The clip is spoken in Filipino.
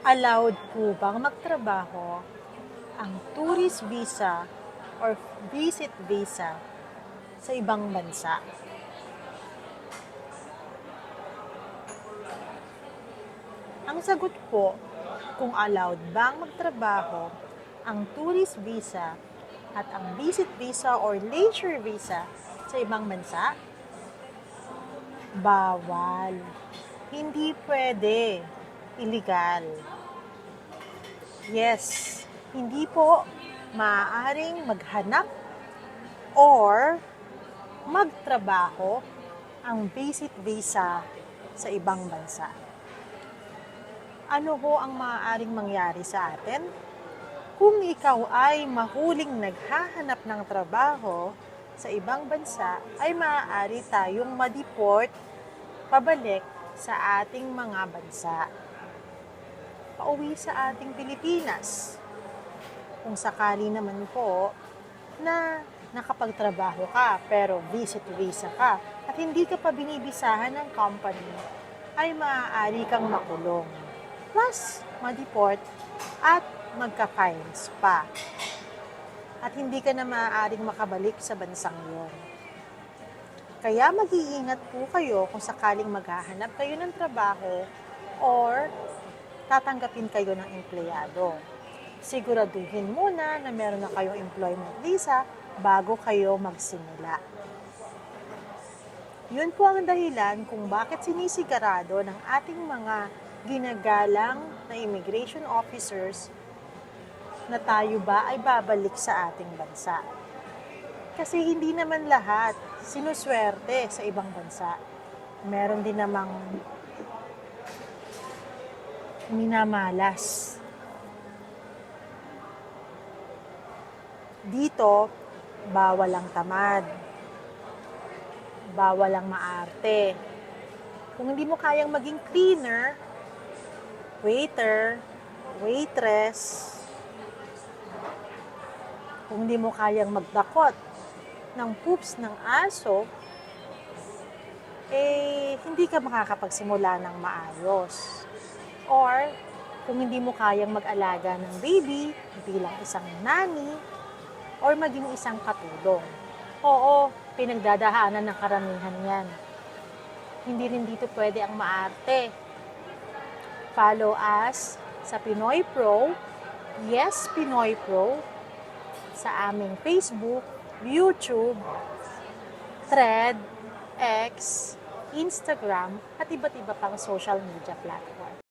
allowed po bang magtrabaho ang tourist visa or visit visa sa ibang bansa? Ang sagot po, kung allowed bang magtrabaho ang tourist visa at ang visit visa or leisure visa sa ibang bansa? Bawal. Hindi pwede. Illegal. Yes, hindi po maaaring maghanap or magtrabaho ang visit visa sa ibang bansa. Ano ho ang maaaring mangyari sa atin? Kung ikaw ay mahuling naghahanap ng trabaho sa ibang bansa, ay maaari tayong madeport pabalik sa ating mga bansa. Pauwi sa ating Pilipinas. Kung sakali naman po na nakapagtrabaho ka pero visit visa ka at hindi ka pa binibisahan ng company, ay maaari kang makulong. Plus, madeport at magka-fines pa. At hindi ka na maaaring makabalik sa bansang yon. Kaya mag-iingat po kayo kung sakaling maghahanap kayo ng trabaho or tatanggapin kayo ng empleyado. Siguraduhin muna na meron na kayong employment visa bago kayo magsimula. Yun po ang dahilan kung bakit sinisigurado ng ating mga ginagalang na immigration officers na tayo ba ay babalik sa ating bansa. Kasi hindi naman lahat sinuswerte sa ibang bansa. Meron din namang minamalas. Dito, bawal ang tamad. Bawal ang maarte. Kung hindi mo kayang maging cleaner, waiter, waitress, kung hindi mo kayang magdakot ng poops ng aso, eh, hindi ka makakapagsimula ng maayos. Or, kung hindi mo kayang mag-alaga ng baby bilang isang nani, or maging isang katulong. Oo, pinagdadahanan ng karamihan yan. Hindi rin dito pwede ang maarte. Follow us sa Pinoy Pro, Yes Pinoy Pro, sa aming Facebook, YouTube, Thread, X, Instagram, at iba't iba pang social media platform.